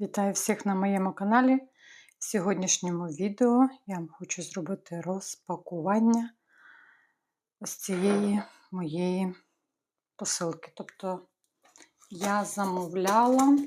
Вітаю всіх на моєму каналі. В сьогоднішньому відео я вам хочу зробити розпакування ось цієї моєї посилки. Тобто я замовляла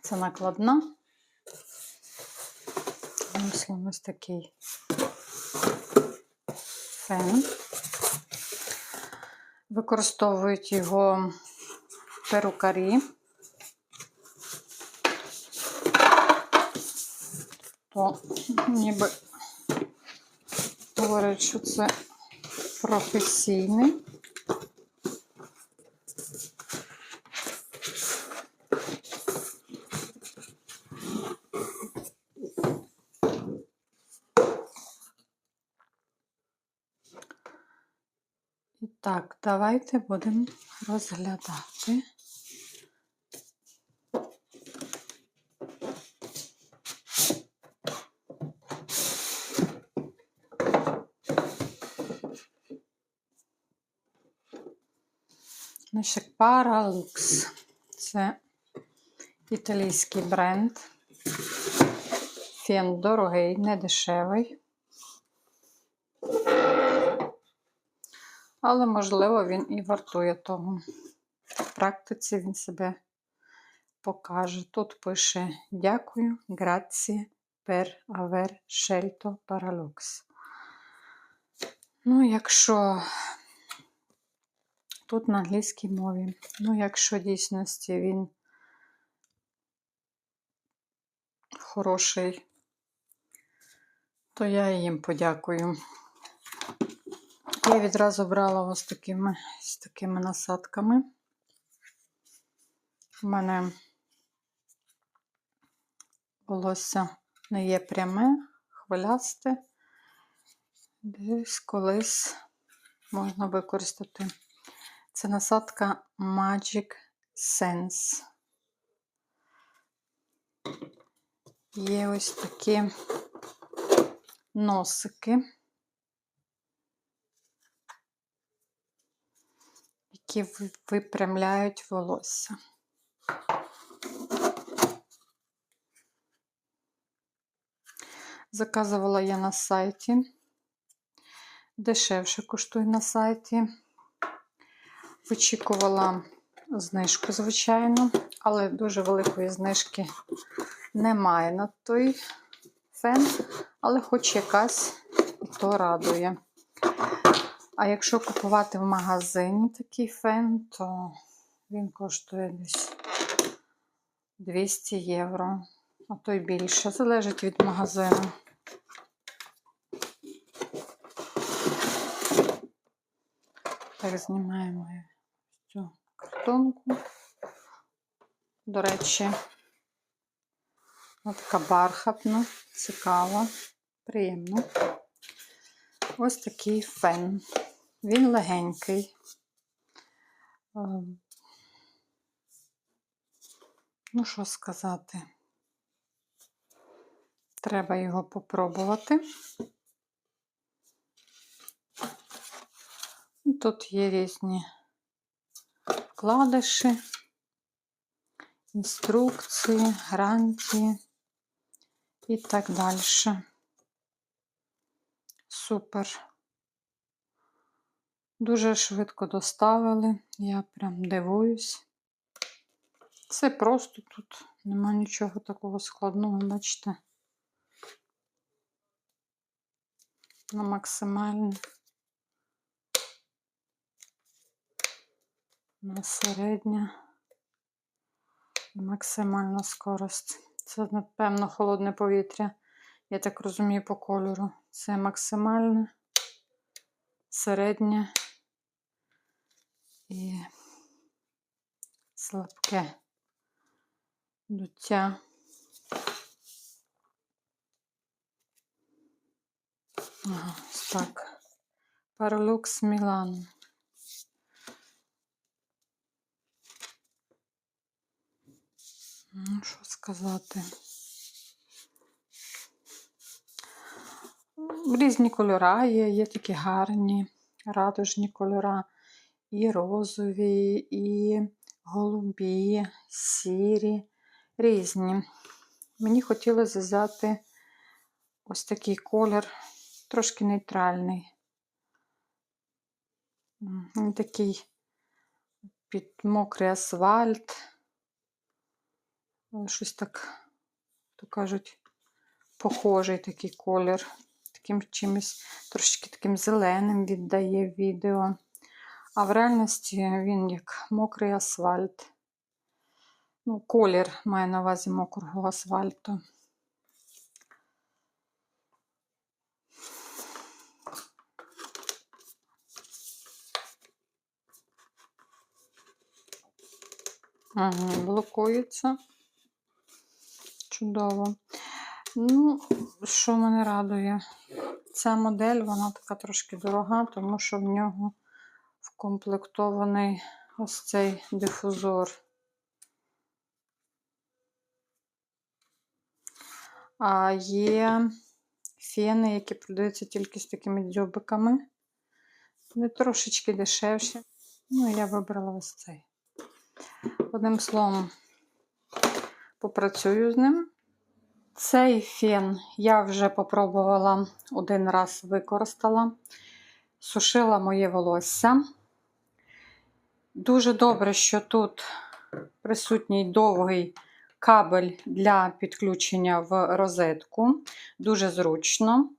це накладна. Ось такий фен. Використовують його перукарі. То ніби говорять, що це професійний. І так, давайте будемо розглядати. Значить, Paralux. Це італійський бренд. Фен дорогий, не дешевий. Але, можливо, він і вартує того. В практиці він себе покаже. Тут пише дякую, grazie per aver scelto Paralux. Ну, якщо тут на англійській мові, ну, якщо дійсності він хороший, то я їм подякую. Я відразу брала ось такими, з такими насадками. У мене волосся не є пряме, хвилясте. Десь колись можна використати. Це насадка Magic Sense. Є ось такі носики. Які випрямляють волосся. Заказувала я на сайті. Дешевше коштує на сайті. Вичікувала знижку, звичайно, але дуже великої знижки немає на той фен, але хоч якась то радує. А якщо купувати в магазині такий фен, то він коштує десь 200 євро, а то й більше. Залежить від магазину. Так, знімаємо цю картонку. До речі, вона така бархатна, цікава, приємна. Ось такий фен. Він легенький. Ну, що сказати, треба його попробувати. Тут є різні вкладиші, інструкції, гарантії і так далі. Супер. Дуже швидко доставили, я прям дивуюсь. Це просто тут нема нічого такого складного, бачите, на максимальне, на середня, максимальна скорость. Це, напевно, холодне повітря, я так розумію, по кольору. Це максимальне, середнє і слабке дуття. Ага, так. Паралукс Мілан. Ну, що сказати? Різні кольора є, є такі гарні, радужні кольора. і розові, і голубі, сірі, різні. Мені хотілося взяти ось такий колір, трошки нейтральний. Такий під мокрий асфальт. Щось так, то кажуть, похожий такий колір. Таким чимось трошки таким зеленим віддає відео. А в реальності він як мокрий асфальт. Ну, колір має на увазі мокрого асфальту. Ага, блокується. Чудово. Ну, що мене радує? Ця модель, вона така трошки дорога, тому що в нього вкомплектований ось цей дифузор. А є фени, які продаються тільки з такими дзьобиками. Вони трошечки дешевші. Ну, я вибрала ось цей. Одним словом, попрацюю з ним. Цей фен я вже попробувала один раз використала, сушила моє волосся. Дуже добре, що тут присутній довгий кабель для підключення в розетку. Дуже зручно.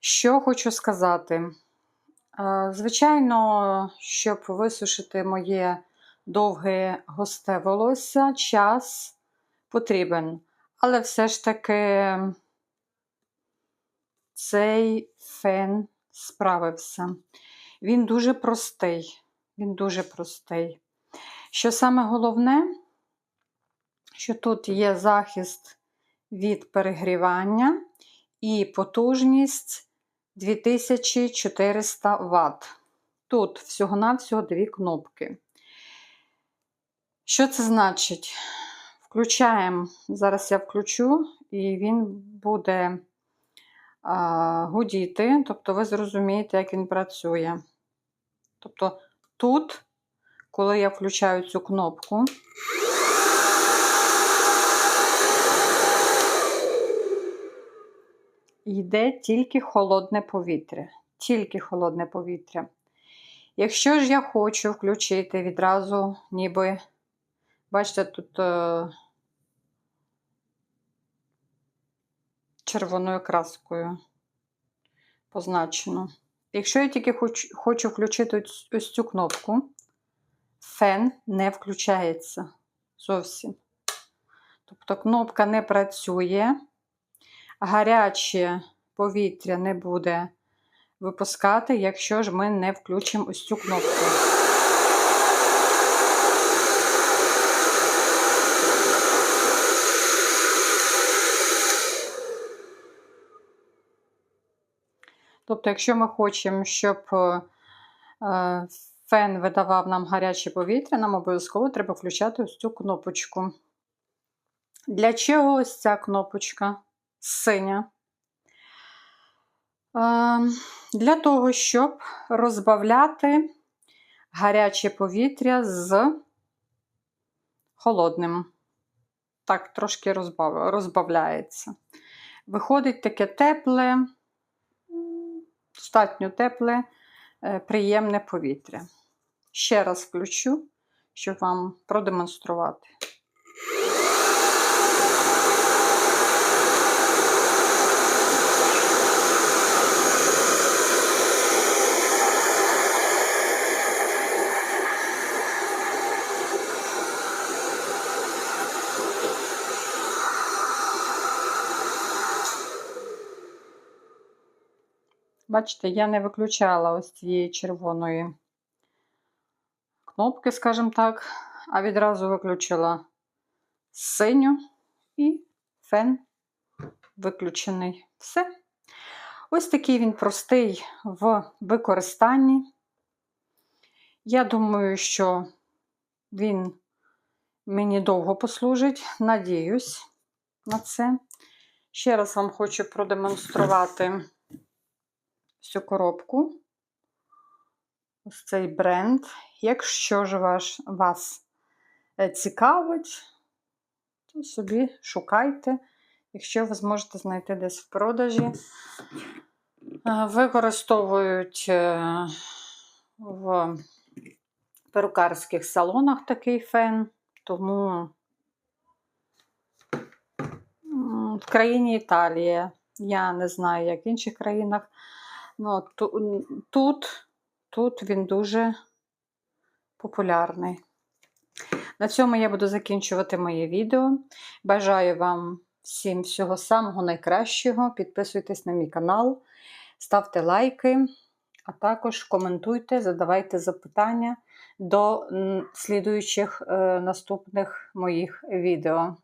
Що хочу сказати. Е, Звичайно, щоб висушити моє довге густе волосся, час потрібен. Але все ж таки цей фен справився. Він дуже простий. Він дуже простий. Що саме головне, що тут є захист від перегрівання і потужність 2400 Вт. Тут всього-навсього дві кнопки. Що це значить? Включаємо, зараз я включу, і він буде а, гудіти, тобто ви зрозумієте, як він працює. Тобто тут, коли я включаю цю кнопку, йде тільки холодне повітря. Тільки холодне повітря. Якщо ж я хочу включити відразу, ніби, бачите, тут е, червоною краскою позначено. Якщо я тільки хочу, хочу включити ось- ось цю кнопку, фен не включається зовсім. Тобто кнопка не працює, гаряче повітря не буде випускати, якщо ж ми не включимо ось цю кнопку. Тобто, якщо ми хочемо, щоб е, е, фен видавав нам гаряче повітря, нам обов'язково треба включати ось цю кнопочку. Для чого ось ця кнопочка синя? Е, Для того, щоб розбавляти гаряче повітря з холодним. Так, трошки розбавляється. Виходить таке тепле, достатньо тепле, е, приємне повітря. Ще раз включу, щоб вам продемонструвати. Бачите, я не виключала ось цієї червоної кнопки, скажімо так, а відразу виключила синю і фен виключений. Все. Ось такий він простий в використанні. Я думаю, що він мені довго послужить. Надіюсь на це. Ще раз вам хочу продемонструвати всю коробку. ось цей бренд. Якщо ж ваш, вас е, цікавить, то собі шукайте, якщо ви зможете знайти десь в продажі. Е, Використовують е, в перукарських салонах такий фен, тому в країні Італія. Я не знаю, як в інших країнах. Ну, тут, тут він дуже популярний. На цьому я буду закінчувати моє відео. Бажаю вам всім всього самого найкращого. Підписуйтесь на мій канал, ставте лайки, а також коментуйте, задавайте запитання до слідуючих е, наступних моїх відео.